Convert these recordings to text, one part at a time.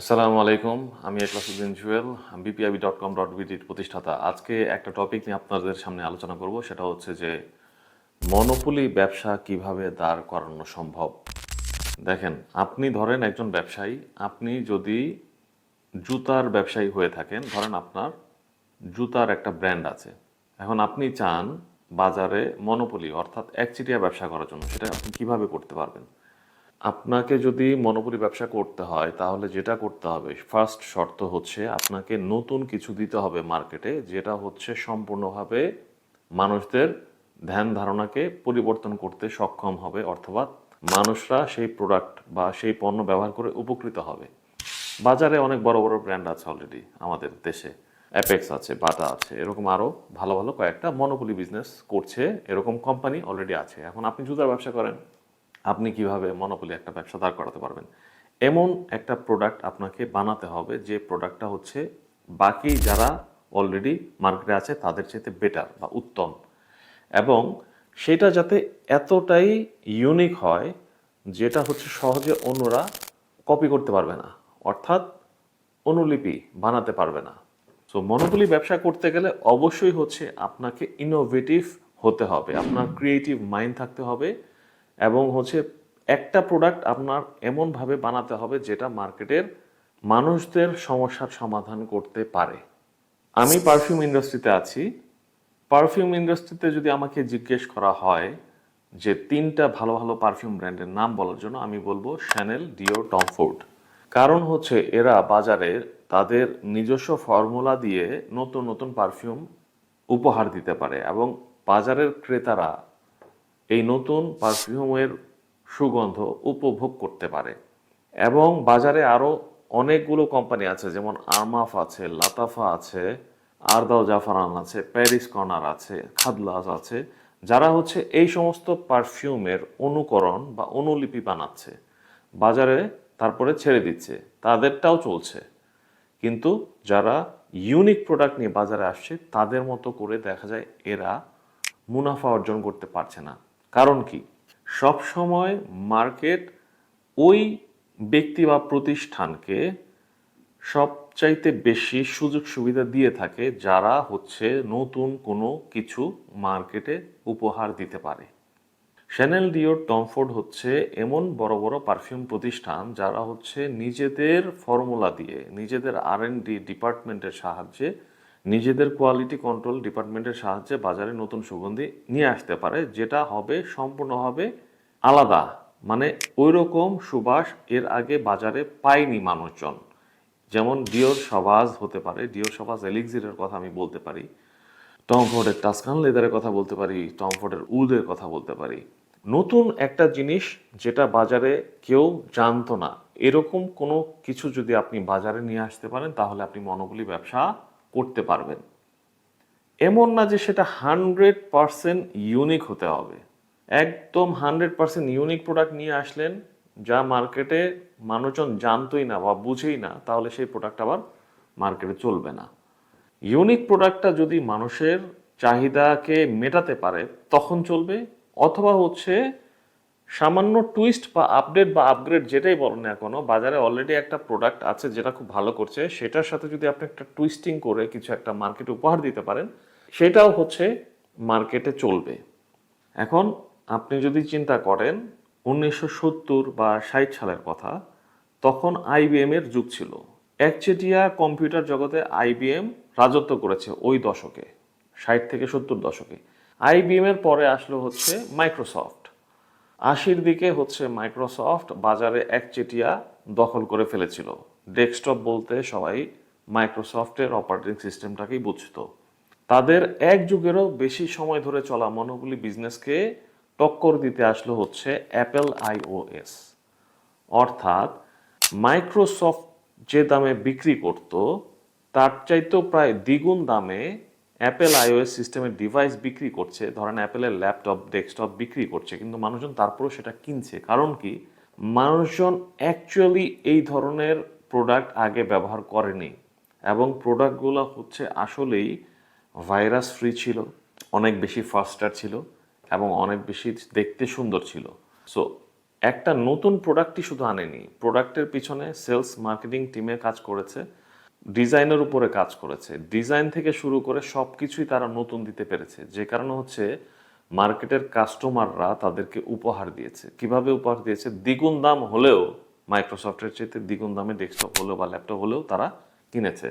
আসসালামু আলাইকুম, আমি Eklasuddin Jewel বিপিআবি dot com dot বিডির প্রতিষ্ঠাতা। আজকে একটা টপিক নিয়ে আপনাদের সামনে আলোচনা করব, সেটা হচ্ছে যে মনোপলি ব্যবসা কীভাবে দাঁড় করানো সম্ভব? দেখেন, আপনি ধরেন একজন ব্যবসায়ী, আপনি যদি জুতার ব্যবসায়ী হয়ে থাকেন, ধরেন আপনার জুতার একটা ব্র্যান্ড আছে, এখন আপনি চান বাজারে মনোপলি অর্থাৎ একচিটিয়া ব্যবসা করার জন্য, সেটা আপনি কীভাবে করতে পারবেন? আপনাকে যদি মনোপলি ব্যবসা করতে হয়, তাহলে যেটা করতে হবে ফার্স্ট শর্ত হচ্ছে আপনাকে নতুন কিছু দিতে হবে মার্কেটে যেটা হচ্ছে সম্পূর্ণভাবে মানুষদের ধ্যান ধারণাকে পরিবর্তন করতে সক্ষম হবে, অথবা মানুষরা সেই প্রোডাক্ট বা সেই পণ্য ব্যবহার করে উপকৃত হবে। বাজারে অনেক বড় বড় ব্র্যান্ড আছে অলরেডি আমাদের দেশে। অ্যাপেক্স আছে বাটা আছে, এরকম আরও ভালো ভালো কয়েকটা মনোপলি বিজনেস করছে, এরকম কোম্পানি অলরেডি আছে। এখন আপনি জুতার ব্যবসা করেন। আপনি কীভাবে মনোপলি একটা ব্যবসা দাঁড় করাতে পারবেন? এমন একটা প্রোডাক্ট আপনাকে বানাতে হবে, যে প্রোডাক্টটা হচ্ছে বাকি যারা অলরেডি মার্কেটে আছে, তাদের চাইতে বেটার বা উত্তম। এবং সেটা যাতে এতটাই ইউনিক হয়, যেটা হচ্ছে সহজে অন্যরা কপি করতে পারবে না, অর্থাৎ অনুলিপি বানাতে পারবে না। সো মনোপলি ব্যবসা করতে গেলে অবশ্যই হচ্ছে আপনাকে ইনোভেটিভ হতে হবে, আপনার ক্রিয়েটিভ মাইন্ড থাকতে হবে এবং হচ্ছে একটা প্রোডাক্ট আপনার এমনভাবে বানাতে হবে যেটা মার্কেটের মানুষদের সমস্যার সমাধান করতে পারে। আমি পারফিউম ইন্ডাস্ট্রিতে আছি। পারফিউম ইন্ডাস্ট্রিতে যদি আমাকে জিজ্ঞেস করা হয় যে তিনটা ভালো ভালো পারফিউম ব্র্যান্ডের নাম বলার জন্য আমি বলব শ্যানেল ডিও টমফোর্ড কারণ হচ্ছে এরা বাজারে তাদের নিজস্ব ফর্মুলা দিয়ে নতুন নতুন পারফিউম উপহার দিতে পারে এবং বাজারের ক্রেতারা এই নতুন পারফিউমের সুগন্ধ উপভোগ করতে পারে। এবং বাজারে আরও অনেকগুলো কোম্পানি আছে, যেমন আরমাফ আছে, লাতাফা আছে, আরদাও জাফরান আছে, প্যারিস কর্নার আছে, খাদলাস আছে, যারা হচ্ছে এই সমস্ত পারফিউমের অনুকরণ বা অনুলিপি বানাচ্ছে। বাজারে তারপরে ছেড়ে দিচ্ছে, তাদেরটাও চলছে। কিন্তু যারা ইউনিক প্রোডাক্ট নিয়ে বাজারে আসছে, তাদের মতো করে দেখা যায় এরা মুনাফা অর্জন করতে পারছে না। কারণ কি? সব সময় মার্কেট ওই ব্যক্তি বা প্রতিষ্ঠানকে সবচাইতে বেশি সুযোগ সুবিধা দিয়ে থাকে, যারা হচ্ছে নতুন কোনো কিছু মার্কেটে উপহার দিতে পারে। শ্যানেল ডিওর টমফোর্ড হচ্ছে এমন বড় বড় পারফিউম প্রতিষ্ঠান যারা হচ্ছে নিজেদের ফর্মুলা দিয়ে, নিজেদের আর ডি ডিপার্টমেন্টের সাহায্যে নিজেদের কোয়ালিটি কন্ট্রোল ডিপার্টমেন্টের সাহায্যে বাজারে নতুন সুগন্ধি নিয়ে আসতে পারে, যেটা হবে সম্পূর্ণভাবে আলাদা। মানে ওই রকম সুবাস এর আগে বাজারে পায়নি মানুষজন। যেমন ডিওর সবাজ হতে পারে ডিওর সবাজ এলিক্সিরের কথা আমি বলতে পারি। টমফোর্ডের টাস্কান লেদারের কথা বলতে পারি টমফোর্ডের উদের কথা বলতে পারি। নতুন একটা জিনিস যেটা বাজারে কেউ জানতো না। এরকম কোনো কিছু যদি আপনি বাজারে নিয়ে আসতে পারেন, তাহলে আপনি মনোবলি ব্যবসা করতে পারবেন। এমন না যে সেটা হান্ড্রেড পারসেন্ট ইউনিক হতে হবে। একদম হান্ড্রেড পারসেন্ট ইউনিক প্রোডাক্ট নিয়ে আসলেন, যা মার্কেটে মানুষজন জানতোই না বা বুঝেই না, তাহলে সেই প্রোডাক্ট আবার মার্কেটে চলবে না। ইউনিক প্রোডাক্টটা যদি মানুষের চাহিদাকে মেটাতে পারে, তখন চলবে, অথবা হচ্ছে সামান্য টুইস্ট বা আপডেট বা আপগ্রেড যেটাই বলেন না কোনো, বাজারে অলরেডি একটা প্রোডাক্ট আছে যেটা খুব ভালো করছে। সেটার সাথে যদি আপনি একটা টুইস্টিং করে কিছু একটা মার্কেটে উপহার দিতে পারেন, সেটাও হচ্ছে মার্কেটে চলবে। এখন আপনি যদি চিন্তা করেন, উনিশশো সত্তর বা ষাট সালের কথা, তখন আইবিএম এর যুগ ছিল। একচেটিয়া কম্পিউটার জগতে আইবিএম রাজত্ব করেছে ওই দশকে, ষাট থেকে সত্তর দশকে। আইবিএম এর পরে আসলো হচ্ছে মাইক্রোসফট আশির দিকে হচ্ছে মাইক্রোসফট বাজারে একচেটিয়া দখল করে ফেলেছিল। ডেস্কটপ বলতে সবাই মাইক্রোসফটের অপারেটিং সিস্টেমটাকেই বুঝত। তাদের এক যুগেরও বেশি সময় ধরে চলা মনোগুলি বিজনেসকে টক্কর দিতে আসলো হচ্ছে অ্যাপেল আইওএস। অর্থাৎ মাইক্রোসফট যে দামে বিক্রি করত, তার চাইতেও প্রায় দ্বিগুণ দামে অ্যাপেল আইওএস সিস্টেমের ডিভাইস বিক্রি করছে, ধরেন অ্যাপেলের ল্যাপটপ ডেস্কটপ বিক্রি করছে, কিন্তু মানুষজন তারপরেও সেটা কিনছে। কারণ কি? মানুষজন অ্যাকচুয়ালি এই ধরনের প্রোডাক্ট আগে ব্যবহার করেনি এবং প্রোডাক্টগুলো হচ্ছে আসলেই ভাইরাস ফ্রি ছিল, অনেক বেশি ফাস্টার ছিল এবং অনেক বেশি দেখতে সুন্দর ছিল। সো একটা নতুন প্রোডাক্টই শুধু আনেনি প্রোডাক্টের পিছনে সেলস মার্কেটিং টিমে কাজ করেছে। ডিজাইনের উপরে কাজ করেছে। ডিজাইন থেকে শুরু করে সব কিছুই তারা নতুন দিতে পেরেছে। যে কারণে হচ্ছে মার্কেটের কাস্টমাররা তাদেরকে উপহার দিয়েছে। কীভাবে উপহার দিয়েছে? দ্বিগুণ দাম হলেও, মাইক্রোসফটের চেয়ে দ্বিগুণ দামে ডেস্কটপ হলেও বা ল্যাপটপ হলেও তারা কিনেছে।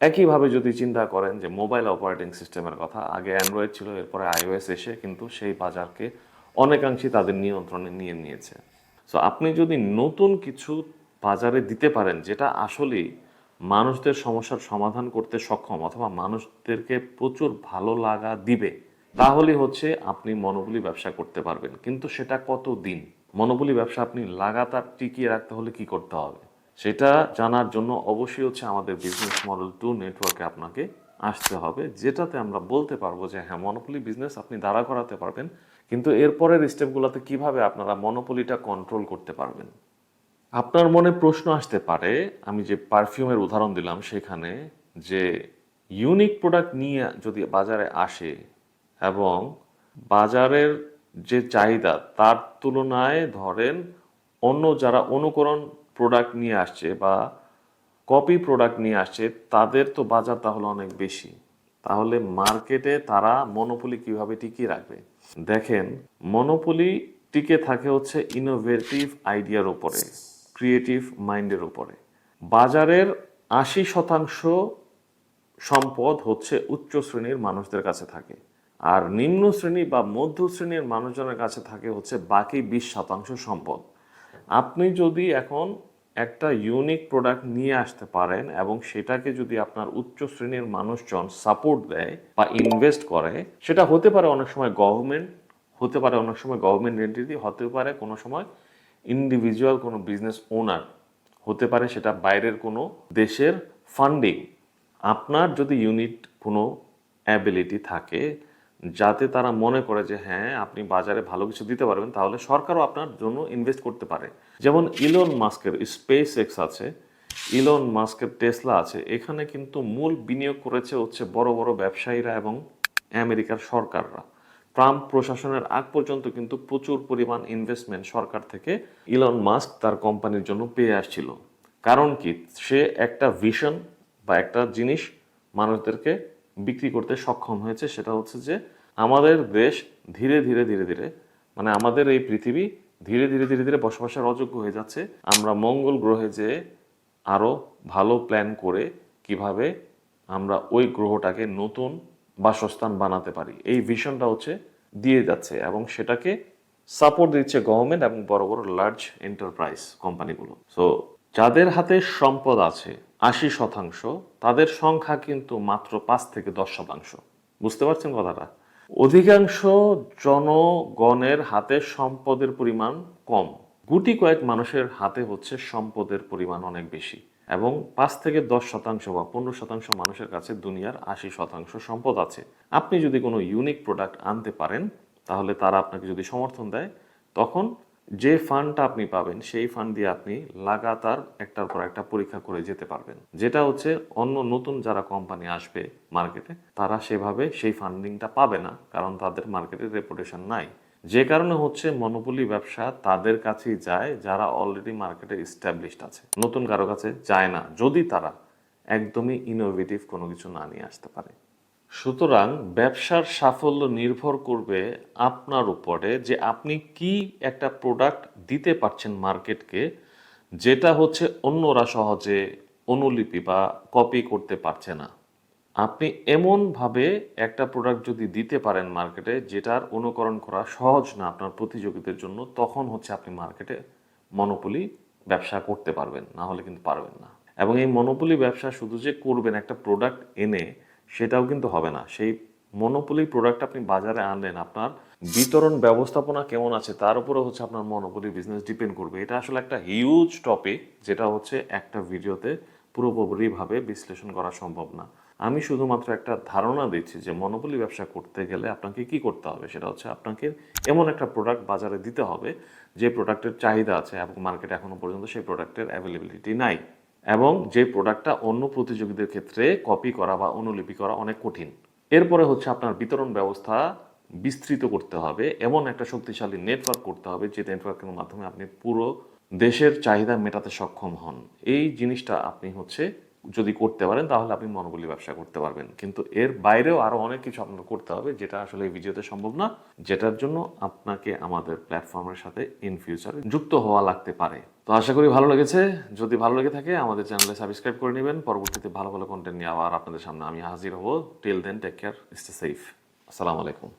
একইভাবে যদি চিন্তা করেন যে মোবাইল অপারেটিং সিস্টেমের কথা, আগে অ্যান্ড্রয়েড ছিল, এরপরে আইওএস এসে কিন্তু সেই বাজারকে অনেকাংশই তাদের নিয়ন্ত্রণে নিয়ে নিয়েছে। সো আপনি যদি নতুন কিছু বাজারে দিতে পারেন, যেটা আসলেই মানুষদের সমস্যার সমাধান করতে সক্ষম অথবা মানুষদেরকে প্রচুর ভালো লাগা দিবে, তাহলে হচ্ছে আপনি মনোবলি ব্যবসা করতে পারবেন। কিন্তু সেটা কত দিন মনোবলি ব্যবসা আপনি লাগাতার টিকিয়ে রাখতে হলে কি করতে হবে? সেটা জানার জন্য অবশ্যই হচ্ছে আমাদের বিজনেস মডেল টু নেটওয়ার্কে আপনাকে আসতে হবে, যেটাতে আমরা বলতে পারব যে হ্যাঁ মনোপলি বিজনেস আপনি দাঁড়া করাতে পারবেন, কিন্তু এরপরের স্টেপগুলোতে কীভাবে আপনারা মনোপলিটা কন্ট্রোল করতে পারবেন? আপনার মনে প্রশ্ন আসতে পারে, আমি যে পারফিউমের উদাহরণ দিলাম সেখানে যে ইউনিক প্রোডাক্ট নিয়ে যদি বাজারে আসে এবং বাজারের যে চাহিদা তার তুলনায় ধরেন অন্য যারা অনুকরণ প্রোডাক্ট নিয়ে আসছে বা কপি প্রোডাক্ট নিয়ে আসছে, তাদের তো বাজার তাহলে অনেক বেশি। তাহলে মার্কেটে তারা মনোপলি কীভাবে টিকিয়ে রাখবে? দেখেন মনোপলি টিকে থাকে হচ্ছে ইনোভেটিভ আইডিয়ার উপরে। ক্রিয়েটিভ মাইন্ডের উপরে। বাজারের আশি শতাংশ সম্পদ হচ্ছে উচ্চ শ্রেণির মানুষদের কাছে থাকে। আর নিম্ন শ্রেণি বা মধ্য শ্রেণির মানুষজনের কাছে থাকে হচ্ছে বাকি বিশ শতাংশ সম্পদ। আপনি যদি এখন একটা ইউনিক প্রোডাক্ট নিয়ে আসতে পারেন এবং সেটাকে যদি আপনার উচ্চ শ্রেণির মানুষজন সাপোর্ট দেয় বা ইনভেস্ট করে, সেটা হতে পারে অনেক সময় গভর্নমেন্ট হতে পারে অনেক সময় গভর্নমেন্ট এন্টিটি হতে পারে কোনো সময় ইন্ডিভিজুয়াল কোনো বিজনেস ওনার হতে পারে, সেটা বাইরের কোনো দেশের ফান্ডিং আপনার যদি ইউনিট কোনো অ্যাবিলিটি থাকে, যাতে তারা মনে করে যে হ্যাঁ আপনি বাজারে ভালো কিছু দিতে পারবেন, তাহলে সরকারও আপনার জন্য ইনভেস্ট করতে পারে। যেমন ইলন মাস্কের স্পেস এক্স আছে ইলন মাস্কের টেসলা আছে, এখানে কিন্তু মূল বিনিয়োগ করেছে হচ্ছে বড় বড় ব্যবসায়ীরা এবং আমেরিকার সরকাররা। ট্রাম্প প্রশাসনের আগ পর্যন্ত কিন্তু প্রচুর পরিমাণ ইনভেস্টমেন্ট সরকার থেকে ইলন মাস্ক তার কোম্পানির জন্য পেয়ে আসছিল। কারণ কি? সে একটা ভিশন বা একটা জিনিস মানুষদেরকে বিক্রি করতে সক্ষম হয়েছে, সেটা হচ্ছে যে আমাদের দেশ ধীরে ধীরে ধীরে ধীরে মানে আমাদের এই পৃথিবী ধীরে ধীরে ধীরে ধীরে বসবাসের অযোগ্য হয়ে যাচ্ছে। আমরা মঙ্গল গ্রহে যে আরও ভালো প্ল্যান করে কীভাবে আমরা ওই গ্রহটাকে নতুন বাসস্থান বানাতে পারি। এই ভিশনটা হচ্ছে দিয়ে যাচ্ছে এবং সেটাকে সাপোর্ট দিচ্ছে গভর্নমেন্ট এবং বড় বড় লার্জ এন্টারপ্রাইজ কোম্পানিগুলো সো যাদের হাতে সম্পদ আছে, আশি শতাংশ, তাদের সংখ্যা কিন্তু মাত্র পাঁচ থেকে দশ শতাংশ। বুঝতে পারছেন কথাটা? অধিকাংশ জনগণের হাতে সম্পদের পরিমাণ কম। গুটি কয়েক মানুষের হাতে হচ্ছে সম্পদের পরিমাণ অনেক বেশি। এবং পাঁচ থেকে দশ শতাংশ বা পনেরো শতাংশ মানুষের কাছে দুনিয়ার আশি শতাংশ সম্পদ আছে। আপনি যদি কোনো ইউনিক প্রোডাক্ট আনতে পারেন, তাহলে তারা আপনাকে যদি সমর্থন দেয়, তখন যে ফান্ডটা আপনি পাবেন, সেই ফান্ড দিয়ে আপনি লাগাতার একটার পর একটা পরীক্ষা করে যেতে পারবেন। যেটা হচ্ছে, অন্য নতুন যারা কোম্পানি আসবে মার্কেটে তারা সেভাবে সেই ফান্ডিংটা পাবে না, কারণ তাদের মার্কেটের রেপুটেশন নাই। যে কারণে হচ্ছে মনোপলি ব্যবসা তাদের কাছেই যায়, যারা অলরেডি মার্কেটে ইস্টাবলিশড আছে। নতুন কারও কাছে যায় না, যদি তারা একদমই ইনোভেটিভ কোনো কিছু না নিয়ে আসতে পারে। সুতরাং ব্যবসার সাফল্য নির্ভর করবে আপনার উপরে যে আপনি কি একটা প্রোডাক্ট দিতে পারছেন মার্কেটকে যেটা হচ্ছে অন্যরা সহজে অনুলিপি বা কপি করতে পারছে না। আপনি এমনভাবে একটা প্রোডাক্ট যদি দিতে পারেন মার্কেটে যেটার অনুকরণ করা সহজ না আপনার প্রতিযোগীদের জন্য, তখন হচ্ছে আপনি মার্কেটে মনোপলি ব্যবসা করতে পারবেন, না হলে কিন্তু পারবেন না। এবং এই মনোপলি ব্যবসা শুধু যে করবেন, একটা প্রোডাক্ট এনে, সেটাও কিন্তু হবে না। সেই মনোপলি প্রোডাক্ট আপনি বাজারে আনলেন, আপনার বিতরণ ব্যবস্থাপনা কেমন আছে, তার উপরে হচ্ছে আপনার মনোপলি বিজনেস ডিপেন্ড করবে। এটা আসলে একটা হিউজ টপিক যেটা হচ্ছে একটা ভিডিওতে পুরোপুরিভাবে বিশ্লেষণ করা সম্ভব না। আমি শুধুমাত্র একটা ধারণা দিচ্ছি যে মনোপলি ব্যবসা করতে গেলে আপনাকে কি করতে হবে? সেটা হচ্ছে আপনাকে এমন একটা প্রোডাক্ট বাজারে দিতে হবে যে প্রোডাক্টের চাহিদা আছে এবং মার্কেটে এখনও পর্যন্ত সেই প্রোডাক্টের অ্যাভেলেবিলিটি নাই এবং যে প্রোডাক্টটা অন্য প্রতিযোগীদের ক্ষেত্রে কপি করা বা অনুলিপি করা অনেক কঠিন। এরপরে হচ্ছে আপনার বিতরণ ব্যবস্থা বিস্তৃত করতে হবে, এমন একটা শক্তিশালী নেটওয়ার্ক করতে হবে যে নেটওয়ার্কের মাধ্যমে আপনি পুরো দেশের চাহিদা মেটাতে সক্ষম হন। এই জিনিসটা আপনি হচ্ছে যদি করতে পারেন, তাহলে আপনি মনোবলি ব্যবসা করতে পারবেন। কিন্তু এর বাইরেও আরও অনেক কিছু আপনার করতে হবে, যেটা আসলে এই ভিডিওতে সম্ভব না, যেটার জন্য আপনাকে আমাদের প্ল্যাটফর্মের সাথে ইন ফিউচারে যুক্ত হওয়া লাগতে পারে। তো আশা করি ভালো লেগেছে। যদি ভালো লেগে থাকে, আমাদের চ্যানেলে সাবস্ক্রাইব করে নেবেন। পরবর্তীতে ভালো ভালো কন্টেন্ট নিয়ে আবার আপনাদের সামনে আমি হাজির হব। Till then take care stay safe আসসালামু আলাইকুম।